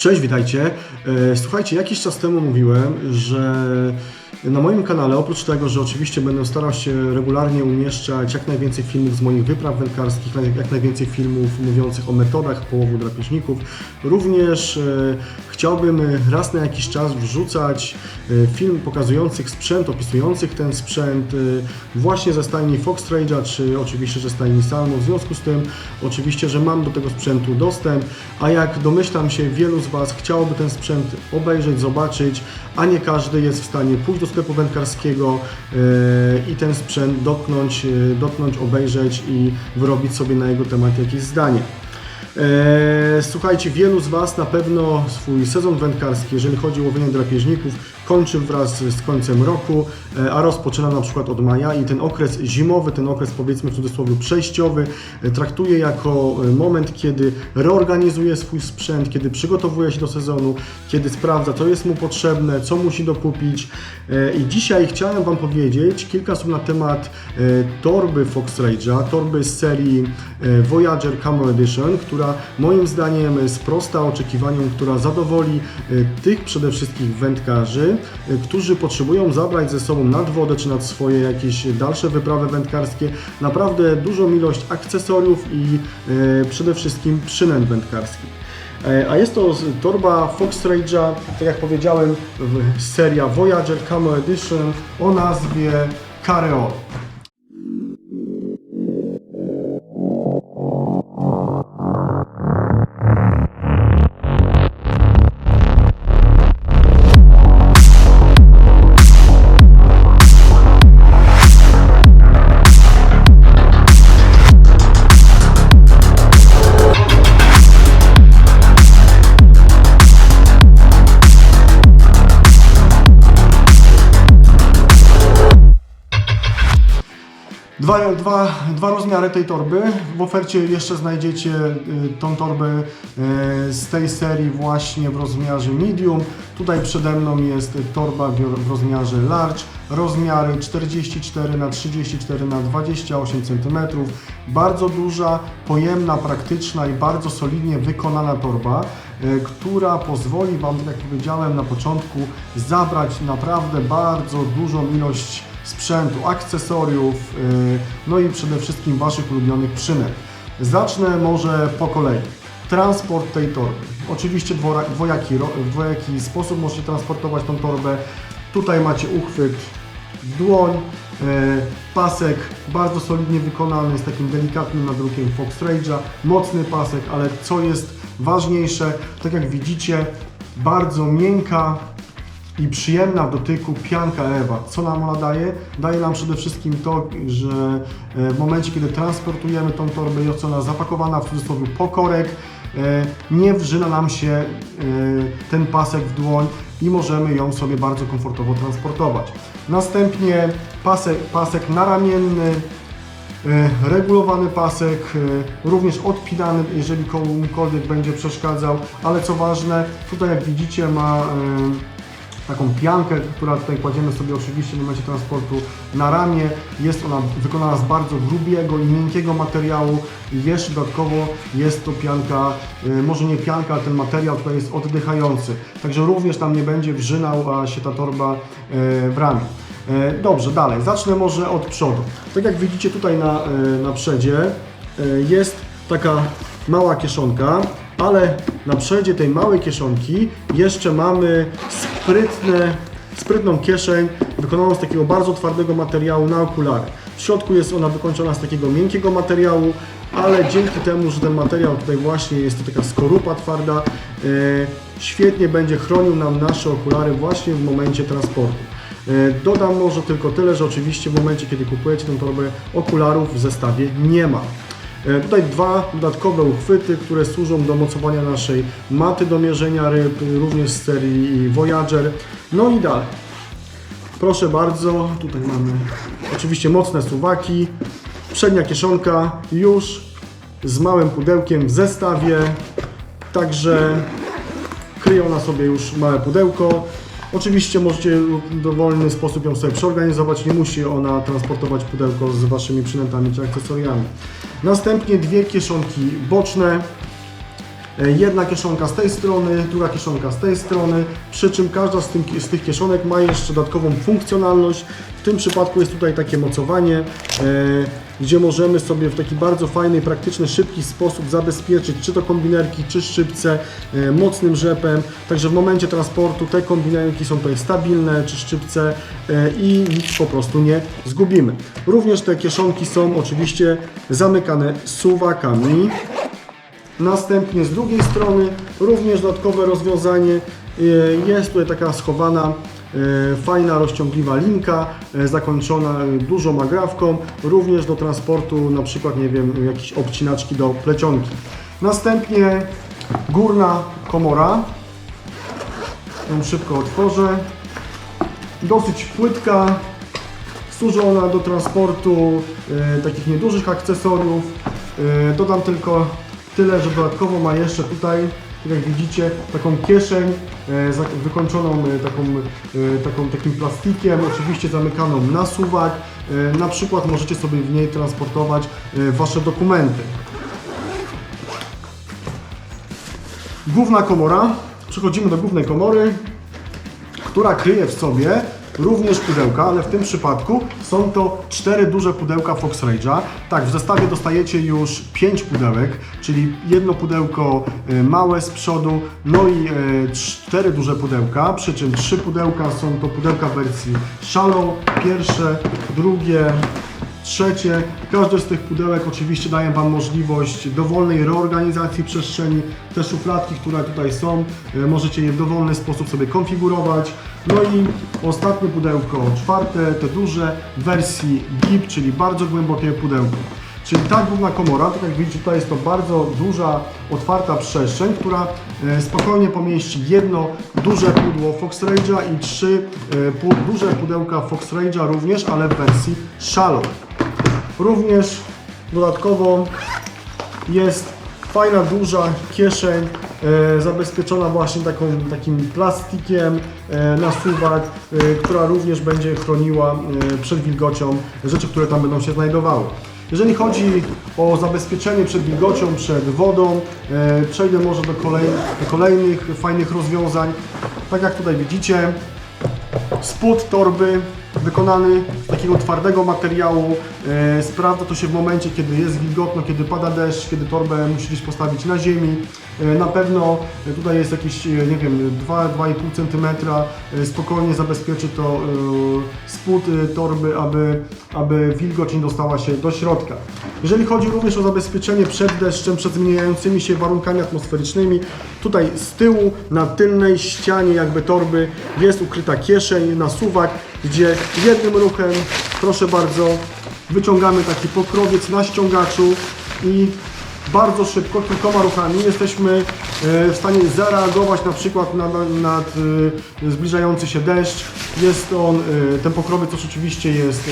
Cześć, witajcie. E, Słuchajcie, jakiś czas temu mówiłem, że na moim kanale, oprócz tego, że oczywiście będę starał się regularnie umieszczać jak najwięcej filmów z moich wypraw wędkarskich, jak najwięcej filmów mówiących o metodach połowu drapieżników, również e, chciałbym raz na jakiś czas wrzucać e, film pokazujących sprzęt, opisujących ten sprzęt e, właśnie ze stajni Fox Rage'a, czy oczywiście ze stajni Salmo. W związku z tym oczywiście, że mam do tego sprzętu dostęp, a jak domyślam się, wielu z Was chciałoby ten sprzęt obejrzeć, zobaczyć, a nie każdy jest w stanie pójść do sklepu wędkarskiego e, i ten sprzęt dotknąć, e, dotknąć, obejrzeć i wyrobić sobie na jego temat jakieś zdanie. E, Słuchajcie, wielu z Was na pewno swój sezon wędkarski, jeżeli chodzi o łowienie drapieżników, kończy wraz z końcem roku, e, a rozpoczyna na przykład od maja i ten okres zimowy, ten okres powiedzmy w cudzysłowie przejściowy, e, traktuje jako e, moment, kiedy reorganizuje swój sprzęt, kiedy przygotowuje się do sezonu, kiedy sprawdza, co jest mu potrzebne, co musi dokupić. I dzisiaj chciałem Wam powiedzieć kilka słów na temat torby Fox Rage'a, torby z serii Voyager Camo Edition, która moim zdaniem sprosta oczekiwaniom, która zadowoli tych przede wszystkim wędkarzy, którzy potrzebują zabrać ze sobą nad wodę czy nad swoje jakieś dalsze wyprawy wędkarskie naprawdę dużą ilość akcesoriów i e, przede wszystkim przynęt wędkarskich. E, A jest to torba Fox Rage'a, tak jak powiedziałem, seria Voyager Camo Edition o nazwie Careo. Dwa, dwa, dwa rozmiary tej torby. W ofercie jeszcze znajdziecie y, tą torbę y, z tej serii właśnie w rozmiarze medium. Tutaj przede mną jest torba w rozmiarze large, rozmiary 44 na 34 na 28 cm. Bardzo duża, pojemna, praktyczna i bardzo solidnie wykonana torba, y, która pozwoli Wam, tak jak powiedziałem na początku, zabrać naprawdę bardzo dużą ilość sprzętu, akcesoriów, yy, no i przede wszystkim Waszych ulubionych przynęt. Zacznę może po kolei. Transport tej torby. Oczywiście dwojaki, w dwojaki sposób możecie transportować tą torbę. Tutaj macie uchwyt dłoń, yy, pasek bardzo solidnie wykonany z takim delikatnym nadrukiem Fox Rage'a, mocny pasek, ale co jest ważniejsze, tak jak widzicie, bardzo miękka, i przyjemna w dotyku pianka Ewa. Co nam ona daje? Daje nam przede wszystkim to, że e, w momencie, kiedy transportujemy tą torbę, jest ona zapakowana w cudzysłowie pokorek, e, nie wrzyna nam się e, ten pasek w dłoń i możemy ją sobie bardzo komfortowo transportować. Następnie pasek, pasek naramienny, regulowany pasek, również odpinany, jeżeli komukolwiek będzie przeszkadzał, ale co ważne, tutaj jak widzicie ma taką piankę, która tutaj kładziemy sobie oczywiście w momencie transportu na ramię. Jest ona wykonana z bardzo grubiego i miękkiego materiału i jeszcze dodatkowo jest to pianka, e, może nie pianka, ale ten materiał tutaj jest oddychający. Także również tam nie będzie wrzynała się ta torba e, w ramię. E, Dobrze, dalej. Zacznę może od przodu. Tak jak widzicie tutaj na, na przedzie jest taka mała kieszonka, ale na przedzie tej małej kieszonki jeszcze mamy sprytne, sprytną kieszeń wykonaną z takiego bardzo twardego materiału na okulary. W środku jest ona wykończona z takiego miękkiego materiału, ale dzięki temu, że ten materiał tutaj właśnie jest to taka skorupa twarda, e, świetnie będzie chronił nam nasze okulary właśnie w momencie transportu. E, Dodam może tylko tyle, że oczywiście w momencie, kiedy kupujecie tę torbę, okularów w zestawie nie ma. E, Tutaj dwa dodatkowe uchwyty, które służą do mocowania naszej maty do mierzenia ryb, również z serii Voyager. No i dalej. Proszę bardzo, tutaj mamy oczywiście mocne suwaki, przednia kieszonka już z małym pudełkiem w zestawie, także kryje ona sobie już małe pudełko. Oczywiście możecie w dowolny sposób ją sobie przeorganizować, nie musi ona transportować pudełko z Waszymi przynętami czy akcesoriami. Następnie dwie kieszonki boczne, Jedna kieszonka z tej strony, druga kieszonka z tej strony, przy czym każda z, z tych kieszonek ma jeszcze dodatkową funkcjonalność. W tym przypadku jest tutaj takie mocowanie, e, gdzie możemy sobie w taki bardzo fajny, praktyczny, szybki sposób zabezpieczyć czy to kombinerki, czy szczypce e, mocnym rzepem. Także w momencie transportu te kombinerki są tutaj stabilne, czy szczypce e, i nic po prostu nie zgubimy. Również te kieszonki są oczywiście zamykane suwakami. Następnie z drugiej strony również dodatkowe rozwiązanie. e, Jest tutaj taka schowana e, fajna rozciągliwa linka e, zakończona dużą agrafką, również do transportu na przykład nie wiem jakieś obcinaczki do plecionki. Następnie górna komora. Ją szybko otworzę. Dosyć płytka, Służy ona do transportu takich niedużych akcesoriów. Dodam tylko tyle, że dodatkowo ma jeszcze tutaj, tak jak widzicie, taką kieszeń e, wykończoną e, taką, e, taką, takim plastikiem, oczywiście zamykaną na suwak. Na przykład możecie sobie w niej transportować Wasze dokumenty. Główna komora. Przechodzimy do głównej komory która kryje w sobie również pudełka, ale w tym przypadku są to cztery duże pudełka Fox Rage'a. Tak, w zestawie dostajecie już pięć pudełek, czyli jedno pudełko y, małe z przodu, no i y, cztery duże pudełka, przy czym trzy pudełka są to pudełka w wersji Shallow, pierwsze, drugie, Trzecie, każde z tych pudełek oczywiście daje Wam możliwość dowolnej reorganizacji przestrzeni. Te szufladki, które tutaj są, e, możecie je w dowolny sposób sobie konfigurować. No i ostatnie pudełko, czwarte, te duże, wersji deep, czyli bardzo głębokie pudełko. Czyli ta główna komora, tak jak widzicie, tutaj jest to bardzo duża, otwarta przestrzeń, która e, spokojnie pomieści jedno duże pudło Fox Rage'a i trzy e, duże pudełka Fox Rage'a również, ale w wersji Shallow. Również dodatkowo jest fajna, duża kieszeń e, zabezpieczona właśnie taką, takim plastikiem e, na suwak, e, która również będzie chroniła e, przed wilgocią rzeczy, które tam będą się znajdowały. Jeżeli chodzi o zabezpieczenie przed wilgocią, przed wodą, e, przejdę może do, kolej, do kolejnych fajnych rozwiązań. Tak jak tutaj widzicie, spód torby wykonany z takiego twardego materiału. E, sprawdza to się w momencie, kiedy jest wilgotno, kiedy pada deszcz, kiedy torbę musisz postawić na ziemi. E, na pewno e, tutaj jest jakieś, nie wiem, 2-2,5 cm. Spokojnie zabezpieczy to spód torby, aby, aby wilgoć nie dostała się do środka. Jeżeli chodzi również o zabezpieczenie przed deszczem, przed zmieniającymi się warunkami atmosferycznymi, tutaj z tyłu na tylnej ścianie jakby torby jest ukryta kieszeń na suwak, gdzie jednym ruchem, proszę bardzo, wyciągamy taki pokrowiec na ściągaczu i bardzo szybko, kilkoma ruchami jesteśmy e, w stanie zareagować na przykład na, na, nad e, zbliżający się deszcz. Jest on, e, ten pokrowiec oczywiście jest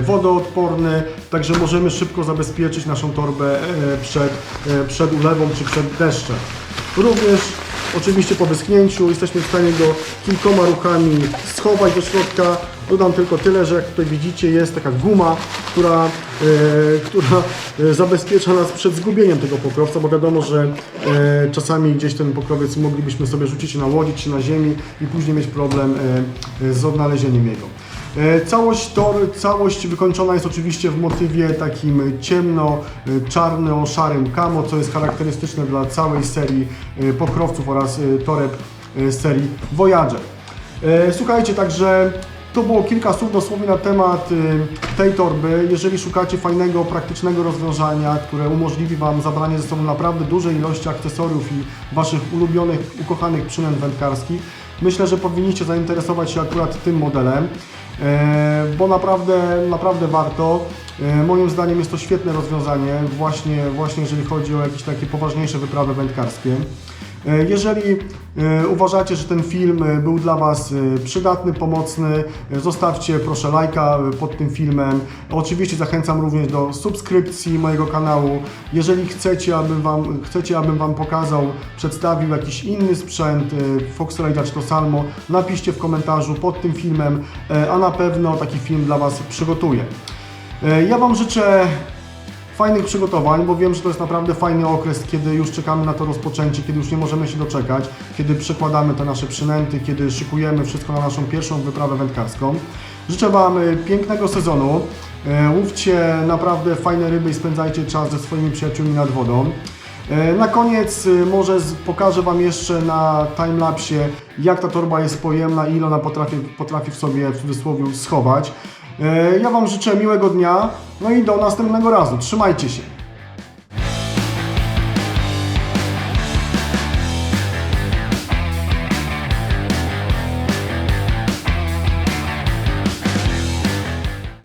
wodoodporny, także możemy szybko zabezpieczyć naszą torbę przed, przed ulewą czy przed deszczem. Również oczywiście po wyschnięciu jesteśmy w stanie go kilkoma ruchami schować do środka. Dodam tylko tyle, że jak tutaj widzicie jest taka guma, która, e, która e, zabezpiecza nas przed zgubieniem tego pokrowca, bo wiadomo, że e, czasami gdzieś ten pokrowiec moglibyśmy sobie rzucić na łodzi czy na ziemi i później mieć problem e, e, z odnalezieniem jego. E, Całość, tor, całość wykończona jest oczywiście w motywie takim ciemno-czarno-szarym camo, co jest charakterystyczne dla całej serii e, pokrowców oraz e, toreb e, z serii Voyager. E, Słuchajcie, także to było kilka słów dosłownie na temat tej torby. Jeżeli szukacie fajnego, praktycznego rozwiązania, które umożliwi Wam zabranie ze sobą naprawdę dużej ilości akcesoriów i Waszych ulubionych, ukochanych przynęt wędkarskich, myślę, że powinniście zainteresować się akurat tym modelem, e, bo naprawdę, naprawdę warto. E, Moim zdaniem jest to świetne rozwiązanie, właśnie, właśnie jeżeli chodzi o jakieś takie poważniejsze wyprawy wędkarskie. E, Jeżeli e, uważacie, że ten film e, był dla Was przydatny, pomocny, zostawcie proszę lajka pod tym filmem. Oczywiście zachęcam również do subskrypcji mojego kanału. Jeżeli chcecie, abym Wam, chcecie, abym Wam pokazał, przedstawił jakiś inny sprzęt, Fox czy to Salmo, napiszcie w komentarzu pod tym filmem, a na pewno taki film dla Was przygotuję. Ja Wam życzę fajnych przygotowań, bo wiem, że to jest naprawdę fajny okres, kiedy już czekamy na to rozpoczęcie, kiedy już nie możemy się doczekać, kiedy przekładamy te nasze przynęty, kiedy szykujemy wszystko na naszą pierwszą wyprawę wędkarską. Życzę Wam y, pięknego sezonu. E, Łówcie naprawdę fajne ryby i spędzajcie czas ze swoimi przyjaciółmi nad wodą. E, Na koniec y, może pokażę Wam jeszcze na timelapsie, jak ta torba jest pojemna i ile ona potrafi, potrafi w sobie w cudzysłowie schować. E, Ja Wam życzę miłego dnia, no i do następnego razu. Trzymajcie się.